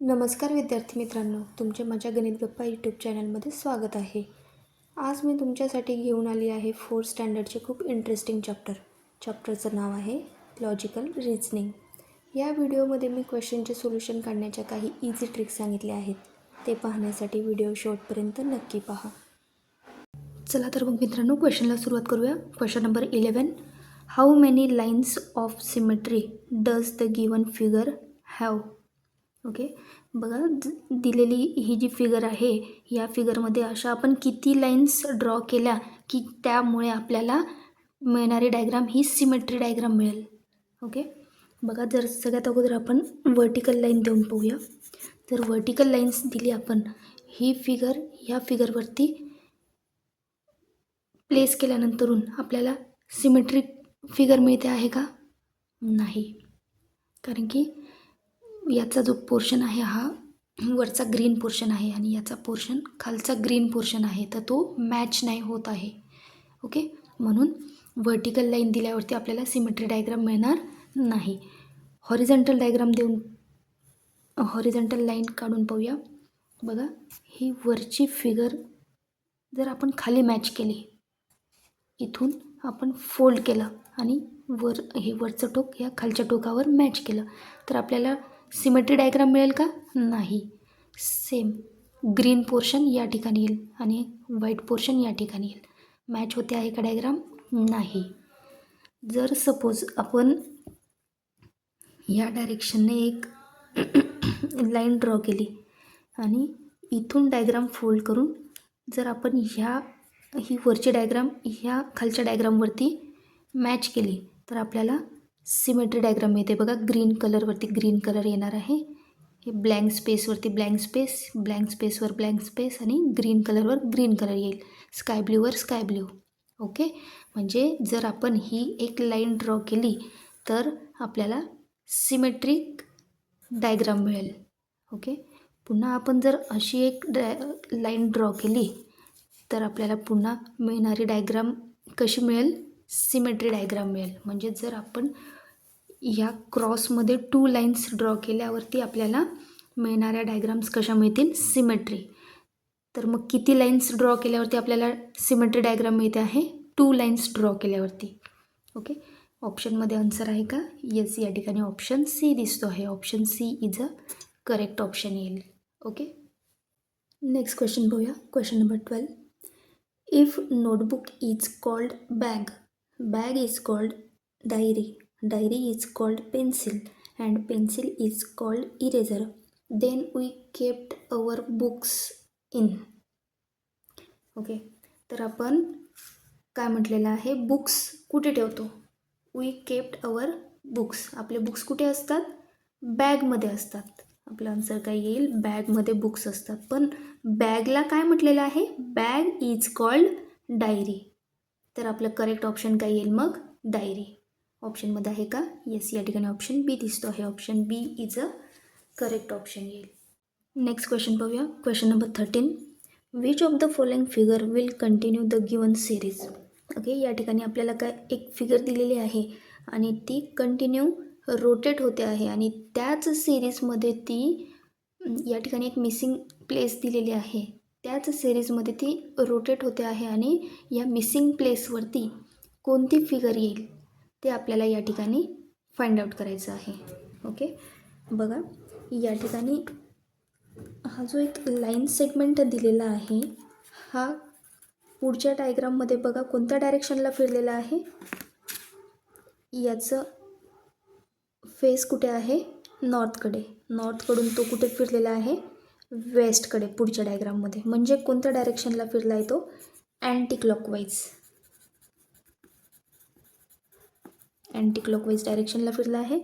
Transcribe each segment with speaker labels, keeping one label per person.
Speaker 1: नमस्कार विद्यार्थी मित्रांनो तुमचे माझ्या गणित गप्पा यूट्यूब चॅनलमध्ये स्वागत आहे. आज मी तुमच्यासाठी घेऊन आली आहे फोर्थ स्टँडर्डचे खूप इंटरेस्टिंग चॅप्टर चॅप्टरचं नाव आहे लॉजिकल रिझनिंग या व्हिडिओमध्ये मी क्वेश्चनचे सोल्युशन काढण्याच्या काही इझी ट्रिक्स सांगितल्या आहेत. ते पाहण्यासाठी व्हिडिओ शेवटपर्यंत नक्की पहा. चला तर मग मित्रांनो क्वेश्चनला सुरुवात करूया. Question number eleven how many lines of symmetry does the given figure have okay? बघा दिलेली ही जी फिगर आहे या फिगरमध्ये अशा आपण किती लाईन्स ड्रॉ केल्या की त्यामुळे आपल्याला मिळणारी डायग्राम ही सिमेट्री डायग्राम मिळेल. ओके? बघा जर सगळ्यात अगोदर आपण वर्टिकल लाईन देऊन पाहूया. जर वर्टिकल लाईन्स दिली आपण. ही फिगर ह्या फिगरवरती प्लेस केल्यानंतरून आपल्याला सिमेट्रिक फिगर मिळते आहे का? नाही. कारण की याचा जो पोर्शन आहे हा वरचा ग्रीन पोर्शन आहे आणि याचा पोर्शन खालचा ग्रीन पोर्शन आहे तर तो मॅच नाही होत आहे. ओके म्हणून व्हर्टिकल लाईन दिल्यावरती आपल्याला सिमेट्री डायग्राम मिळणार नाही. हॉरिझंटल डायग्राम देऊन हॉरिझंटल लाईन काढून पाहूया. बघा ही वरची फिगर जर आपण खाली मॅच केली इथून आपण फोल्ड केलं आणि वर हे वरचं टोक या खालच्या टोकावर मॅच केलं तर आपल्याला सिमेट्री डायग्राम मिळेल का? नाही. सेम ग्रीन पोर्शन या ठिकाणी येईल आणि व्हाईट पोर्शन या ठिकाणी येईल. मॅच होते आहे का डायग्राम नाही. जर सपोज आपण या डायरेक्शनने एक लाईन ड्रॉ केली आणि इथून डायग्राम फोल्ड करून जर आपण ह्या ही वरची डायग्राम ह्या खालच्या डायग्रामवरती मॅच केली तर आपल्याला सिमेट्री डायग्राम मिळते बघा. ग्रीन कलरवरती ग्रीन कलर येणार आहे. हे ब्लँक स्पेसवरती ब्लँक स्पेस ब्लँक स्पेसवर ब्लँक स्पेस आणि ग्रीन कलरवर ग्रीन कलर येईल. स्काय ब्ल्यूवर स्काय ब्ल्यू ओके म्हणजे जर आपण ही एक लाईन ड्रॉ केली तर आपल्याला सिमेट्रिक डायग्राम मिळेल. ओके पुन्हा आपण जर अशी एक डाय लाईन ड्रॉ केली तर आपल्याला पुन्हा मिळणारी डायग्राम कशी मिळेल? सिमेट्री डायग्राम मिळेल. म्हणजे जर आपण ह्या क्रॉसमध्ये टू लाईन्स ड्रॉ केल्यावरती आपल्याला मिळणाऱ्या डायग्राम्स कशा मिळतील? सिमेट्री. तर मग किती लाईन्स ड्रॉ केल्यावरती आपल्याला सिमेट्री डायग्राम मिळते आहे? टू लाईन्स ड्रॉ केल्यावरती. ओके? ऑप्शनमध्ये आन्सर आहे का? येस या ठिकाणी ऑप्शन सी दिसतो आहे. Option C is a correct option येईल. ओके? नेक्स्ट क्वेश्चन बघूया. Question number twelve. If notebook is called bag bag is called diary diary is called pencil and pencil is called eraser then we kept our books in okay तर आपण काय म्हटलेलं आहे? Books कुठे ठेवतो? We kept our books आपले books कुठे असतात? बॅगमध्ये असतात. आपलं आन्सर काय येईल? बॅगमध्ये बुक्स असतात. पण बॅगला काय म्हटलेलं आहे? बॅग इज कॉल्ड डायरी तर आपलं करेक्ट ऑप्शन काय येईल मग? डायरी ऑप्शनमध्ये आहे का? येस या ठिकाणी ऑप्शन बी दिसतो आहे. Option B is a correct option येईल. नेक्स्ट क्वेश्चन पाहूया question number thirteen which of the following figure will continue the given series okay या ठिकाणी आपल्याला काय एक फिगर दिलेली आहे आणि ती कंटिन्यू रोटेट होते आहे आणि त्याच सिरीजमध्ये ती या ठिकाणी एक मिसिंग प्लेस दिलेली आहे. त्याच सिरीजमध्ये ती रोटेट होते आहे आणि या मिसिंग प्लेसवरती कोणती फिगर येईल? ते आपल्याला या ठिकाणी फाइंड आउट करायचं आहे. ओके बघा या ठिकाणी हा जो एक लाईन सेगमेंट दिलेला आहे हा पुढच्या डायग्राममध्ये बघा कोणत्या डायरेक्शनला फिरलेला आहे? याचं फेस कुठे आहे? नॉर्थकडे नॉर्थकडून तो कुठे फिरलेला आहे? वेस्टकडे पुढच्या डायग्राममध्ये म्हणजे कोणत्या डायरेक्शनला फिरला आहे तो? अँटी क्लॉकवाईज अँटी क्लॉकवाईज डायरेक्शनला फिरला आहे.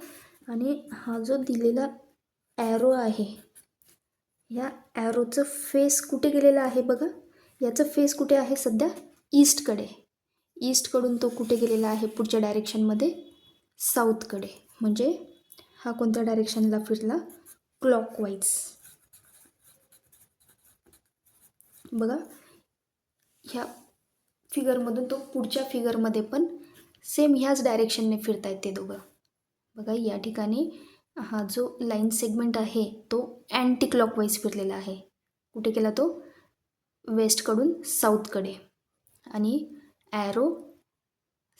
Speaker 1: आणि हा जो दिलेला ॲरो आहे या ॲरोचं फेस कुठे गेलेला आहे बघा. याचं फेस कुठे आहे सध्या? ईस्टकडे ईस्टकडून तो कुठे गेलेला आहे पुढच्या डायरेक्शनमध्ये साऊथकडे म्हणजे हा कोणत्या डायरेक्शनला फिरला? क्लॉकवाईज बघा ह्या फिगरमधून तो पुढच्या फिगरमध्ये पण सेम ह्याच डायरेक्शनने फिरतायत ते दोघं. बघा या ठिकाणी हा जो लाईन सेगमेंट आहे तो अँटी क्लॉकवाईज फिरलेला आहे. कुठे केला तो? वेस्टकडून साऊथकडे आणि ॲरो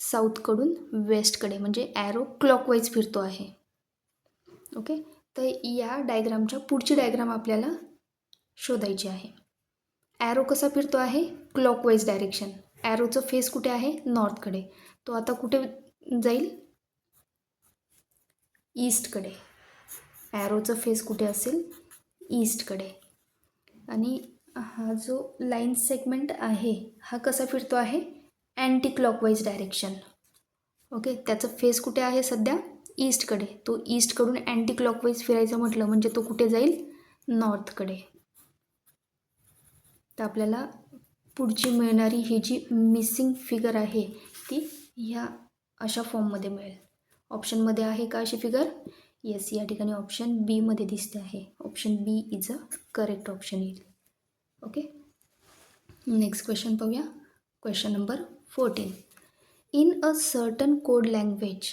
Speaker 1: साऊथकडून वेस्टकडे म्हणजे ॲरो क्लॉकवाईज फिरतो आहे. ओके तर या डायग्रामच्या पुढची डायग्राम आपल्याला शोधायची आहे. ॲरो कसा फिरतो आहे? क्लॉकवाईज डायरेक्शन ॲरोचं फेस कुठे आहे? नॉर्थकडे तो आता कुठे जाईल? ईस्टकडे ॲरोचं फेस कुठे असेल? ईस्टकडे आणि हा जो लाईन सेगमेंट आहे हा कसा फिरतो आहे? अँटी क्लॉकवाईज डायरेक्शन ओके त्याचं फेस कुठे आहे सध्या? ईस्टकडे तो ईस्टकडून अँटी क्लॉकवाईज फिरायचं म्हटलं म्हणजे तो कुठे जाईल? नॉर्थकडे तर आपल्याला पुढची मिळणारी ही जी मिसिंग फिगर आहे ती ह्या अशा फॉर्ममध्ये मिळेल. ऑप्शनमध्ये आहे का अशी फिगर येस या ठिकाणी ऑप्शन बीमध्ये दिसते आहे. Option B is a correct option येईल. ओके नेक्स्ट क्वेश्चन पाहूया. Question number fourteen in a certain code language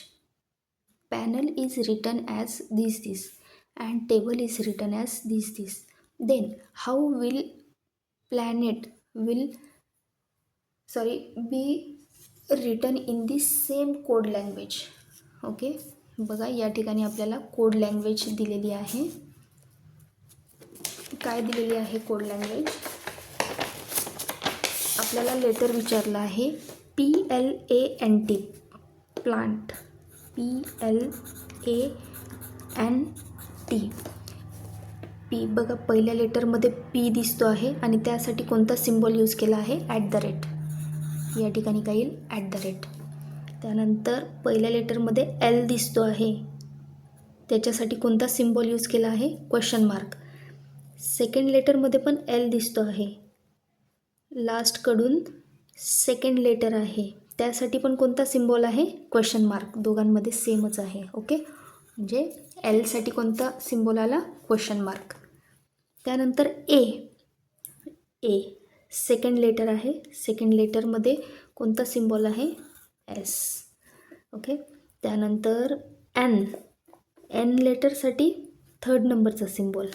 Speaker 1: panel is written as this this and table is written as this this then how will planet will sorry be written in the same code language okay बघा या ठिकाणी आपल्याला code language दिलेली आहे. काय दिलेली आहे code language आपल्याला लेटर विचारलं आहे. P L A N T plant P L A N T P बघा पहिल्या लेटरमध्ये पी दिसतो आहे आणि त्यासाठी कोणता सिम्बॉल यूज केला आहे? ॲट द रेट या ठिकाणी काय येईल ॲट द रेट त्यानंतर पहिल्या लेटरमध्ये एल दिसतो आहे. त्याच्यासाठी कोणता सिम्बॉल यूज केला आहे? क्वेश्चन मार्क सेकंड लेटरमध्ये पण एल दिसतो आहे. लास्टकडून सेकंड लेटर आहे. त्यासाठी पण कोणता सिम्बॉल आहे? क्वेश्चन मार्क दोघांमध्ये सेमच आहे. ओके म्हणजे एलसाठी कोणता सिम्बॉल आला? क्वेश्चन मार्क त्यानंतर ए ए सेकंड लेटर आहे. सेकंड लेटरमध्ये कोणता सिम्बॉल आहे? एस ओके त्यानंतर एन एन लेटरसाठी थर्ड नंबरचा symbol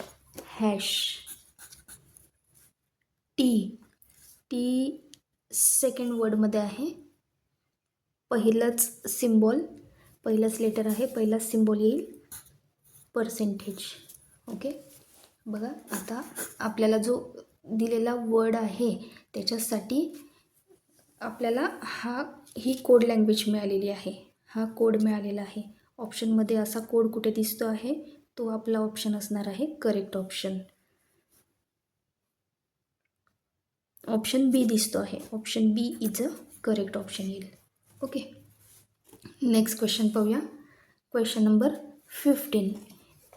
Speaker 1: hash T T second वर्डमध्ये आहे. पहिलंच सिम्बॉल पहिलंच लेटर आहे. पहिलाच सिम्बॉल येईल. पर्सेंटेज ओके बघा आता आपल्याला जो दिलेला वर्ड आहे त्याच्यासाठी आपल्याला हा ही कोड लँग्वेज मिळालेली आहे. हा कोड मिळालेला आहे. ऑप्शनमध्ये असा कोड कुठे दिसतो आहे तो आपला ऑप्शन असणार आहे करेक्ट ऑप्शन ऑप्शन बी दिसतो आहे. Option B is a correct option येईल. ओके नेक्स्ट क्वेश्चन पाहूया. Question number fifteen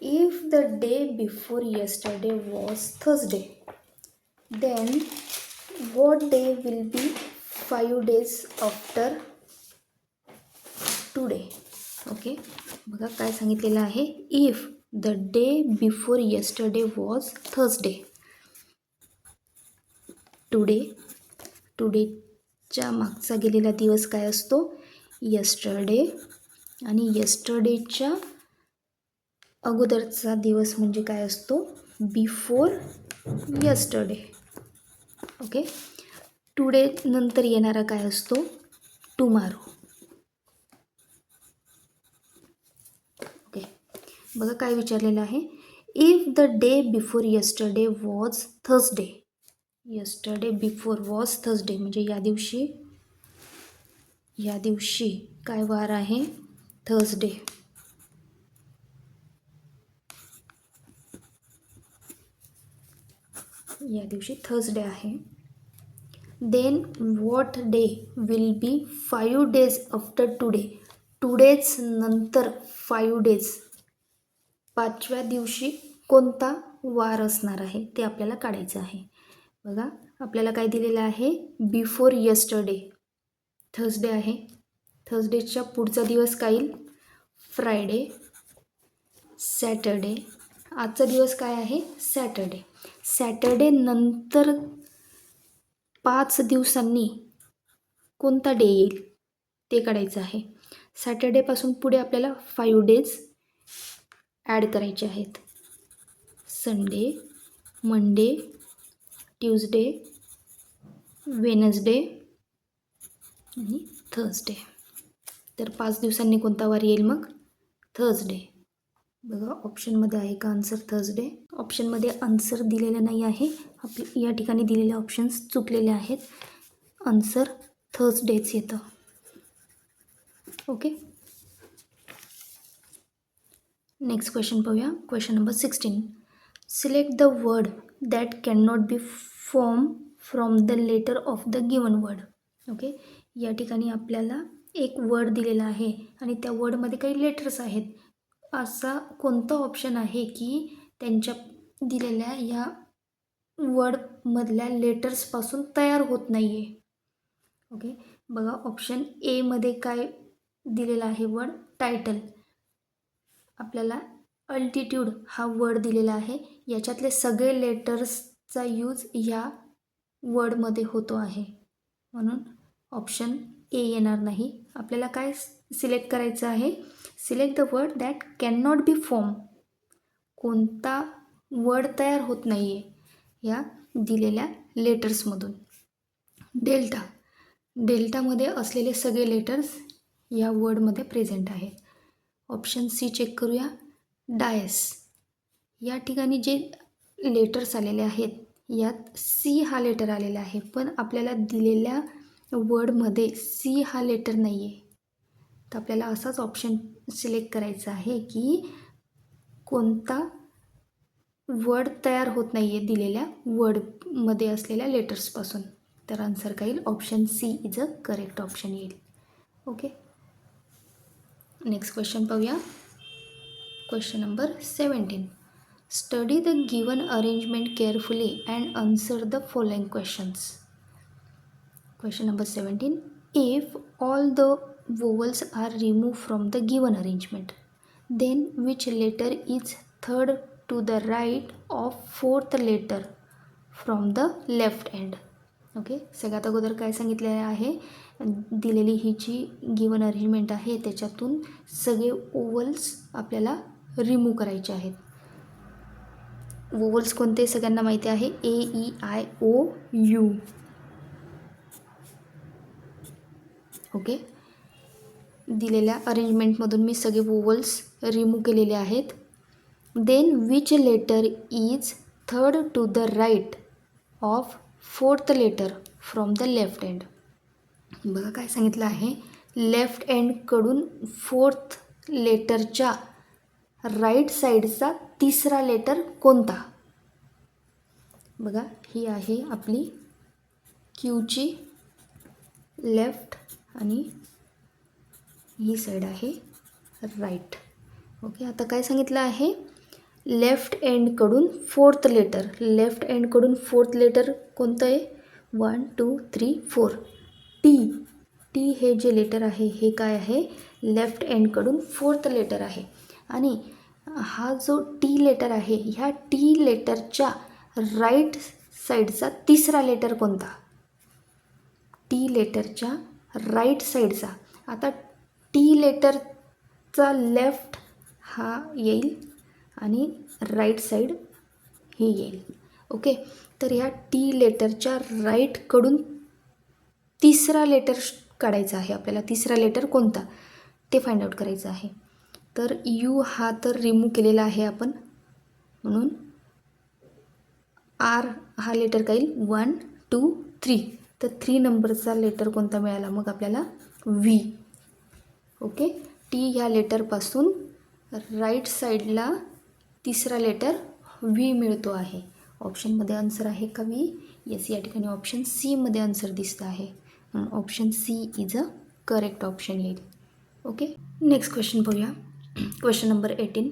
Speaker 1: if the day before yesterday was Thursday then what day will be five days after today? Okay बघा काय सांगितलेलं आहे. If the day before yesterday was Thursday today टुडेच्या मागचा गेलेला दिवस काय असतो? यस्टरडे आणि यस्टरडेच्या अगोदरचा दिवस म्हणजे काय असतो? बिफोर यस्टरडे ओके टुडे नंतर येणारा काय असतो? टुमारो ओके बघा काय विचारलेलं आहे. If the day before yesterday was Thursday yesterday before was Thursday म्हणजे या दिवशी या दिवशी काय वार आहे? थर्सडे या दिवशी थर्सडे आहे. Then what day will be five days after today टुडेच नंतर फाईव्ह डेज पाचव्या दिवशी कोणता वार असणार आहे ते आपल्याला काढायचं आहे. बघा आपल्याला काय दिलेलं आहे? बिफोर यस्टरडे थर्सडे आहे. थर्सडेच्या पुढचा दिवस काय येईल? फ्रायडे सॅटरडे आजचा दिवस काय आहे? सॅटरडे सॅटरडे नंतर पाच दिवसांनी कोणता डे येईल ते काढायचं आहे. सॅटर्डेपासून पुढे आपल्याला फाईव्ह डेज ॲड करायचे आहेत. संडे मंडे ट्यूजडे वेनसडे आणि थर्सडे तर पाच दिवसांनी कोणता वार येईल मग? थर्सडे बघा ऑप्शनमध्ये आहे का आन्सर थर्सडे ऑप्शनमध्ये आन्सर दिलेलं नाही आहे. आपले या ठिकाणी दिलेले ऑप्शन्स चुकलेले आहेत. आन्सर थर्सडेच येतं. ओके नेक्स्ट क्वेश्चन पाहूया. Question number sixteen select the word that can not be form from the letter of the given word okay या ठिकाणी आपल्याला एक वर्ड दिलेला आहे आणि त्या वर्डमध्ये काही लेटर्स आहेत. असा कोणता ऑप्शन आहे की त्यांच्या दिलेल्या या वर्डमधल्या लेटर्सपासून तयार होत नाही आहे ओके बघा ऑप्शन एमध्ये काय दिलेला आहे वर्ड टायटल आपल्याला अल्टिट्यूड हा वर्ड दिलेला आहे. याच्यातले सगळे लेटर्सचा यूज ह्या वर्डमध्ये होतो आहे. म्हणून ऑप्शन ए येणार नाही. आपल्याला काय सिलेक्ट करायचं आहे? Select the word that can not be form कोणता वर्ड तयार होत नाही आहे या दिलेल्या लेटर्समधून डेल्टा डेल्टामध्ये असलेले सगळे लेटर्स या वर्डमध्ये प्रेझेंट आहेत ऑप्शन सी चेक करूया. डायस या ठिकाणी जे लेटर्स आलेले आहेत यात सी हा लेटर आलेला आहे पण आपल्याला दिलेल्या वर्डमध्ये सी हा लेटर नाही आहे तर आपल्याला असाच ऑप्शन सिलेक्ट करायचा आहे की कोणता वर्ड तयार होत नाही आहे दिलेल्या वर्डमध्ये असलेल्या लेटर्सपासून तर आन्सर काय येईल? Option C is a correct option येईल. ओके नेक्स्ट क्वेश्चन पाहूया. Question number seventeen study the given arrangement carefully and answer the following questions question number seventeen if all the vowels are removed from the given arrangement then which letter is third to the right of fourth letter from the left end okay सगळ्यात अगोदर काय सांगितले आहे दिलेली ही जी given arrangement आहे त्याच्यातून सगळे vowels आपल्याला रिमूव्ह करायचे आहेत ओवल्स कोणते सगळ्यांना माहिती आहे A E I O U okay दिलेल्या अरेंजमेंटमधून मी सगळे वोवल्स रिमूव्ह केलेले आहेत. Then which letter is third to the right of fourth letter from the left end बघा काय सांगितलं आहे. लेफ्ट एंडकडून फोर्थ लेटरच्या राईट साईडचा तिसरा लेटर कोणता? बघा ही आहे आपली क्यूची लेफ्ट आणि ही साईड आहे राईट. ओके आता काय सांगितलं आहे? लेफ्ट एंडकडून फोर्थ लेटर. लेफ्ट एंडकडून फोर्थ लेटर कोणतं आहे? One two three four. T T हे जे लेटर आहे हे काय आहे? लेफ्ट एंडकडून फोर्थ लेटर आहे. आणि हा जो टी लेटर आहे ह्या टी लेटरच्या राईट साईडचा तिसरा लेटर कोणता? टी लेटरच्या राईट साईडचा आता टी लेटरचा लेफ्ट हा येईल आणि राईट साईड ही येईल. ओके? तर ह्या टी लेटरच्या राईटकडून तिसरा लेटर काढायचा आहे आपल्याला. तिसरा लेटर कोणता? ते फाइंड आउट करायचं आहे. तर यू हा तर रिमूव्ह केलेला आहे आपण. म्हणून आर हा लेटर काय येईल? One two three. तर थ्री नंबरचा लेटर कोणता मिळाला? मग आपल्याला व्ही. ओके? टी ह्या लेटरपासून राईट साईडला तिसरा लेटर व्ही मिळतो आहे. ऑप्शनमध्ये आन्सर आहे का व्ही येस या ठिकाणी ऑप्शन सीमध्ये आन्सर दिसतं आहे. Option C is a correct option येईल ओके? नेक्स्ट क्वेश्चन बघूया. Question number eighteen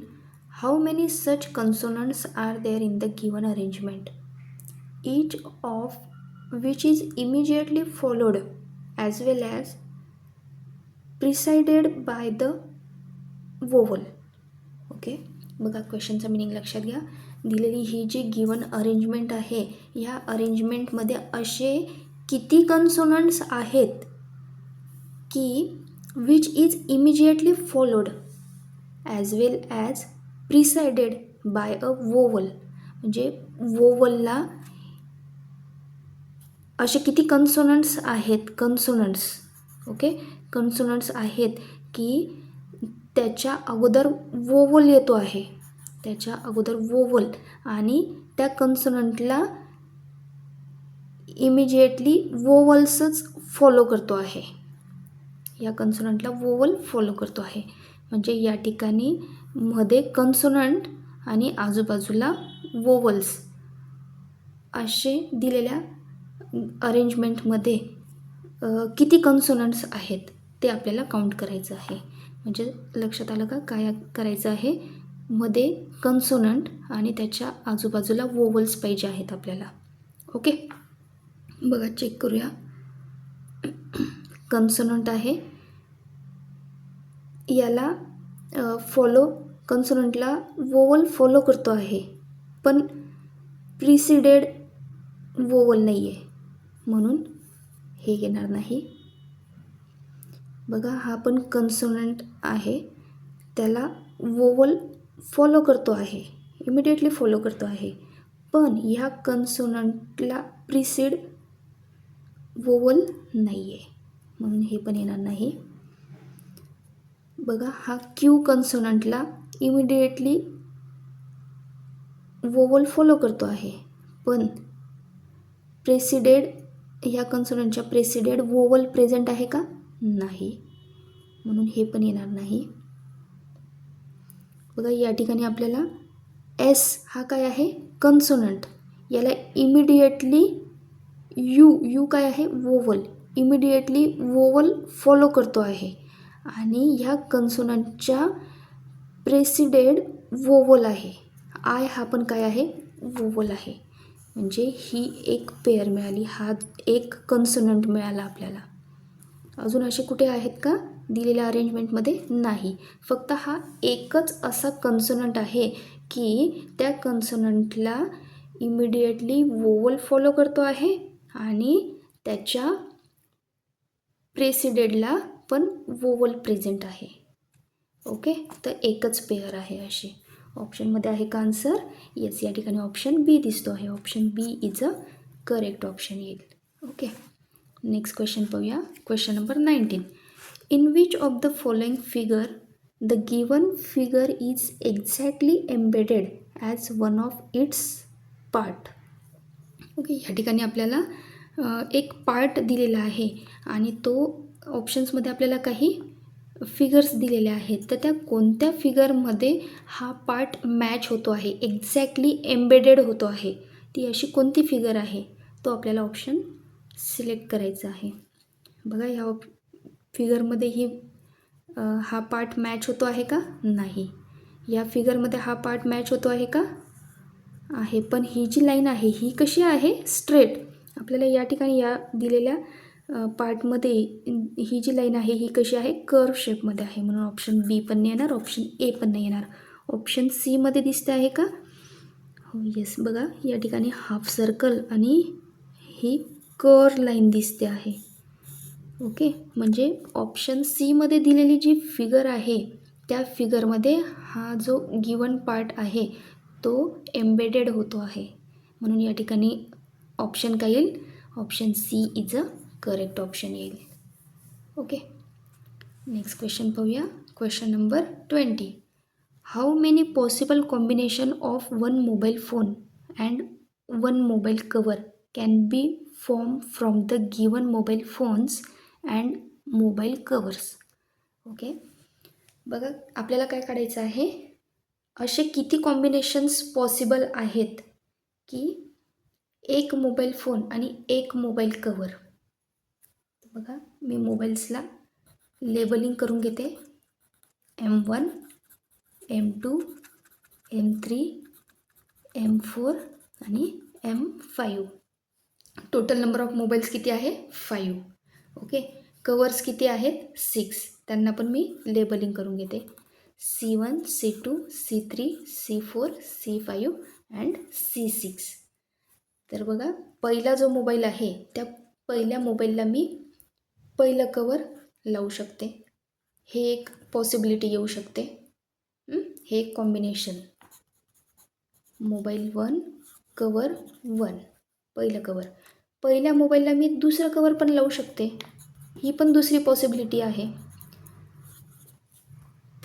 Speaker 1: how many such consonants are there in the given arrangement each of which is immediately followed as well as preceded by the vowel okay बघा क्वेश्चनचा meaning लक्षात घ्या. दिलेली ही जी given arrangement आहे ह्या अरेंजमेंटमध्ये असे किती कन्सोनंट्स आहेत की which is immediately followed as well as preceded by a vowel म्हणजे वोवलला असे किती कन्सोनंट्स आहेत? कन्सोनंट्स ओके कन्सोनंट्स आहेत की त्याच्या अगोदर वोवल येतो आहे. त्याच्या अगोदर वोवल आणि त्या कन्सोनंटला इमिजिएटली वोवल्सच फॉलो करतो आहे. या कन्सोनंटला वोवल फॉलो करतो आहे. म्हणजे या ठिकाणी मध्ये कन्सोनंट आणि आजूबाजूला वोवल्स असे दिलेल्या अरेंजमेंटमध्ये किती कन्सोनंट्स आहेत? ते आपल्याला काउंट करायचं आहे. म्हणजे लक्षात आलं का? काय करायचं आहे? मध्ये कन्सोनंट आणि त्याच्या आजूबाजूला वोवल्स पाहिजे आहेत आपल्याला. ओके बघा चेक करूया. कन्सोनंट आहे. याला फॉलो कन्सोनंटला वोवल फॉलो करतो आहे. पण प्रिसिडेड वोवल नाही आहे म्हणून हे येणार नाही. बघा हा पण कन्सोनंट आहे. त्याला वोवल फॉलो करतो आहे. इमिडिएटली फॉलो करतो आहे. पण ह्या कन्सोनंटला प्रिसिड वोवल नाही आहे म्हणून हे पण येणार नाही. बघा हा क्यू कन्सोनंटला इमिडिएटली वोवल फॉलो करतो आहे. पण प्रेसिडेड ह्या कन्सोनंटच्या प्रेसिडेड वोवल प्रेझेंट आहे का? नाही. म्हणून हे पण येणार नाही. बघा या ठिकाणी आपल्याला एस हा काय आहे? कन्सोनंट याला इमिडिएटली यू यू काय आहे? वोवल इमिडिएटली वोवल फॉलो करतो आहे. आणि ह्या कन्सोनंटच्या प्रेसिडेड वोवल आहे. आय हा पण काय आहे? वोवल आहे. म्हणजे ही एक पेअर मिळाली. हा एक कन्सोनंट मिळाला आपल्याला. अजून असे कुठे आहेत का? दिलेल्या अरेंजमेंटमध्ये नाही. फक्त हा एकच असा कन्सनंट आहे की त्या कन्सनंटला इमिडिएटली वोवल फॉलो करतो आहे आणि त्याच्या प्रेसिडेडला पण वोवल प्रेझेंट आहे. ओके तर एकच पेअर आहे अशी ऑप्शनमध्ये आहे का आन्सर येस या ठिकाणी ऑप्शन बी दिसतो आहे. Option B is a correct option येईल. ओके नेक्स्ट क्वेश्चन पाहूया. Question number nineteen in which of the following figure the given figure is exactly embedded as one of its part okay या ठिकाणी आपल्याला एक part दिलेला आहे आणि तो ऑप्शन्समध्ये आपल्याला काही फिगर्स दिलेले आहेत. तर त्या कोणत्या फिगरमध्ये हा पार्ट मॅच होतो आहे? एक्झॅक्टली एम्बेडेड होतो आहे. ती अशी कोणती फिगर आहे? तो आपल्याला ऑप्शन सिलेक्ट करायचं आहे. बघा ह्या ऑप फिगरमध्ये ही हा पार्ट मॅच होतो आहे का? नाही. या फिगरमध्ये हा पार्ट मॅच होतो आहे का? आहे. पण ही जी लाईन आहे ही कशी आहे? स्ट्रेट आपल्याला या ठिकाणी या दिलेल्या पार्टमध्ये ही जी लाईन आहे ही कशी आहे? कर्व शेपमध्ये आहे. म्हणून ऑप्शन बी पण नाही येणार ऑप्शन ए पण नाही येणार. ऑप्शन सीमध्ये दिसते आहे का? हो येस बघा या ठिकाणी हाफ सर्कल आणि ही कर लाईन दिसते आहे. ओके म्हणजे ऑप्शन सीमध्ये दिलेली जी फिगर आहे त्या फिगरमध्ये हा जो गिवन पार्ट आहे तो एम्बेडेड होतो आहे. म्हणून या ठिकाणी ऑप्शन काय येईल? Option C is a correct option येईल. ओके नेक्स्ट क्वेश्चन पाहूया. Question number twenty how many possible combination of one mobile phone and one mobile cover can be form from the given mobile phones and mobile covers. Okay बघा आपल्याला काय काढायचं आहे? असे किती combinations possible आहेत की एक मोबाईल फोन आणि एक मोबाईल कवर बघा मी मोबाईल्सला लेबलिंग करून घेते. M one M two M three M four आणि M five total number of mobiles किती आहे? फाईव्ह ओके कवर्स किती आहेत? सिक्स त्यांना पण मी लेबलिंग करून घेते. C one C two C three C four C five and C six तर बघा पहिला जो मोबाईल आहे त्या पहिल्या मोबाईलला मी पहिलं कवर लावू शकते. हे एक पॉसिबिलिटी येऊ शकते. हे? एक combination mobile one cover one पहिलं कवर पहिल्या मोबाईलला मी दुसरं कवर पण लावू शकते. ही पण दुसरी पॉसिबिलिटी आहे.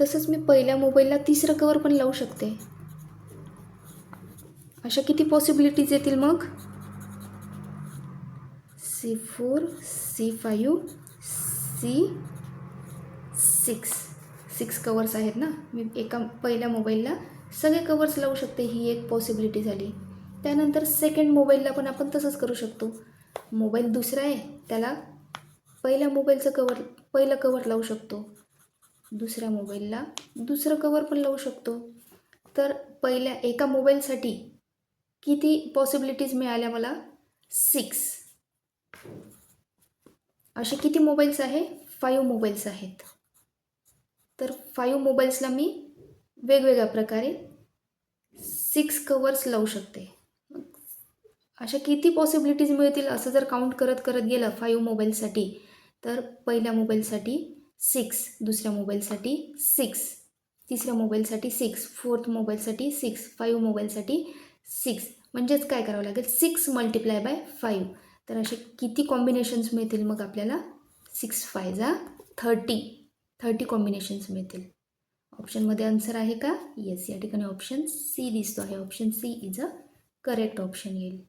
Speaker 1: तसंच मी पहिल्या मोबाईलला तिसरं कवर पण लावू शकते. अशा किती पॉसिबिलिटीज येतील मग? C four C five C six six covers आहेत ना? मी एका पहिल्या मोबाईलला सगळे कवर्स लावू शकते ही एक पॉसिबिलिटी झाली. त्यानंतर सेकंड मोबाईलला पण आपण तसंच करू शकतो. मोबाईल दुसरा आहे त्याला पहिल्या मोबाईलचं कवर पहिलं कवर लावू शकतो. दुसऱ्या मोबाईलला दुसरं कवर पण लावू शकतो. तर पहिल्या एका मोबाईलसाठी किती पॉसिबिलिटीज मिळाल्या मला? सिक्स असे किती मोबाईल्स आहे? फाईव्ह मोबाईल्स आहेत. तर फाईव्ह मोबाईल्सला मी वेगवेगळ्या प्रकारे सिक्स कवर्स लावू शकते. अशा किती पॉसिबिलिटीज मिळतील असं जर काउंट करत करत गेलं फाईव्ह मोबाईलसाठी तर पहिल्या मोबाईलसाठी सिक्स दुसऱ्या मोबाईलसाठी सिक्स तिसऱ्या मोबाईलसाठी सिक्स फोर्थ मोबाईलसाठी सिक्स फाईव्ह मोबाईलसाठी सिक्स म्हणजेच काय करावं लागेल? सिक्स मल्टिप्लाय बाय फाईव्ह तर असे किती कॉम्बिनेशन्स मिळतील मग आपल्याला? सिक्स फाय जा थर्टी थर्टी कॉम्बिनेशन्स मिळतील. ऑप्शनमध्ये आन्सर आहे का? येस या ठिकाणी ऑप्शन सी दिसतो आहे. Option C is a correct option येईल.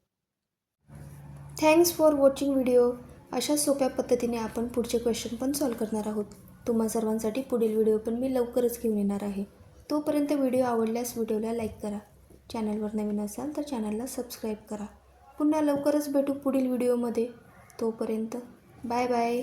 Speaker 1: थँक्स फॉर वॉचिंग व्हिडिओ अशा सोप्या पद्धतीने आपण पुढचे क्वेश्चन पण सॉल्व करणार आहोत. तुम्हा सर्वांसाठी पुढील व्हिडिओ पण मी लवकरच घेऊन येणार आहे. तोपर्यंत व्हिडिओ आवडल्यास व्हिडिओला लाईक करा. चॅनलवर नवीन असाल तर चॅनलला सबस्क्राईब करा. पुन्हा लवकरच भेटू पुढील व्हिडिओमध्ये तोपर्यंत बाय बाय